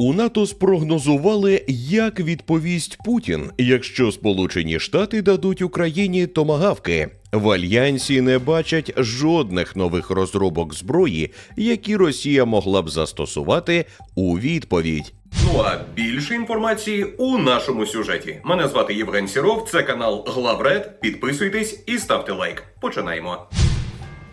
У НАТО спрогнозували, як відповість Путін, якщо Сполучені Штати дадуть Україні томагавки. В альянсі не бачать жодних нових розробок зброї, які Росія могла б застосувати у відповідь. Ну а більше інформації у нашому сюжеті. Мене звати Євген Сіров, це канал Главред. Підписуйтесь і ставте лайк. Починаємо.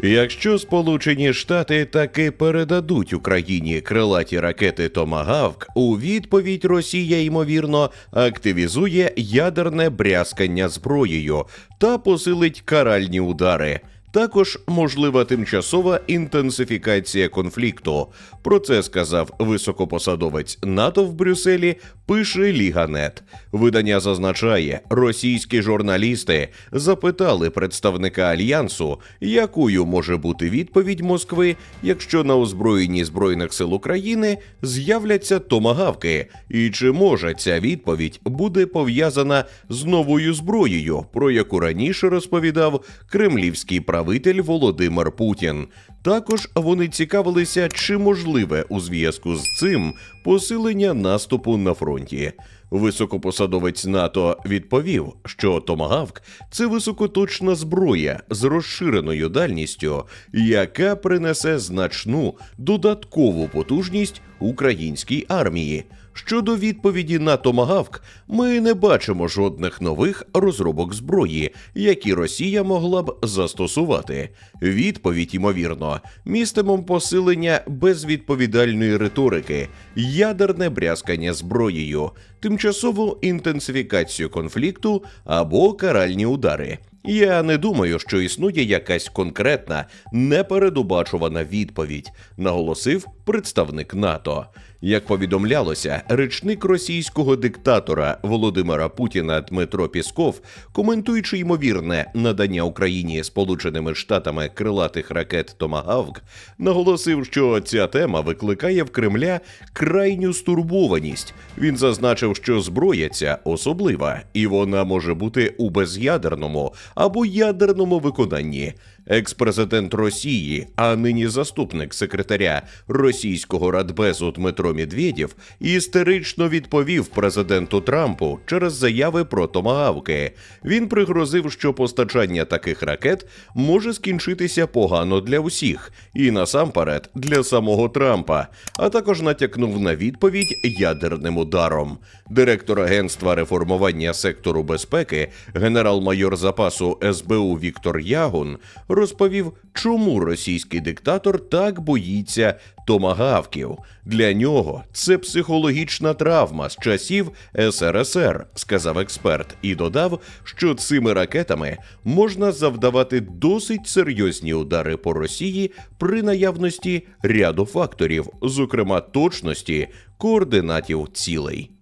Якщо Сполучені Штати таки передадуть Україні крилаті ракети Томагавк, у відповідь Росія ймовірно активізує ядерне брязкання зброєю та посилить каральні удари. Також можлива тимчасова інтенсифікація конфлікту. Про це сказав високопосадовець НАТО в Брюсселі. Пише Ліганет. Видання зазначає, російські журналісти запитали представника альянсу, якою може бути відповідь Москви, якщо на озброєнні збройних сил України з'являться томагавки, і чи може ця відповідь буде пов'язана з новою зброєю, про яку раніше розповідав кремлівський правитель Володимир Путін. Також вони цікавилися, чи можливе у зв'язку з цим посилення наступу на фронті. Високопосадовець НАТО відповів, що Томагавк це високоточна зброя з розширеною дальністю, яка принесе значну додаткову потужність українській армії. Щодо відповіді на Томагавк, ми не бачимо жодних нових розробок зброї, які Росія могла б застосувати. Відповідь, ймовірно, містимом посилення безвідповідальної риторики, ядерне брязкання зброєю, тимчасову інтенсифікацію конфлікту або каральні удари. Я не думаю, що існує якась конкретна непередбачувана відповідь, наголосив представник НАТО. Як повідомлялося, речник російського диктатора Володимира Путіна Дмитро Пісков, коментуючи ймовірне надання Україні Сполученими Штатами крилатих ракет Томагавк, наголосив, що ця тема викликає в Кремля крайню стурбованість. Він зазначив, що зброя ця особлива, і вона може бути у без'ядерному або ядерному виконанні. Екс-президент Росії, а нині заступник секретаря російського радбезу Дмитро Медведєв, істерично відповів президенту Трампу через заяви про томагавки. Він пригрозив, що постачання таких ракет може скінчитися погано для усіх, і насамперед для самого Трампа, а також натякнув на відповідь ядерним ударом. Директор агентства реформування сектору безпеки, генерал-майор запасу СБУ Віктор Ягун розповів, чому російський диктатор так боїться томагавків. Для нього це психологічна травма з часів СРСР, сказав експерт, і додав, що цими ракетами можна завдавати досить серйозні удари по Росії при наявності ряду факторів, зокрема точності координатів цілей.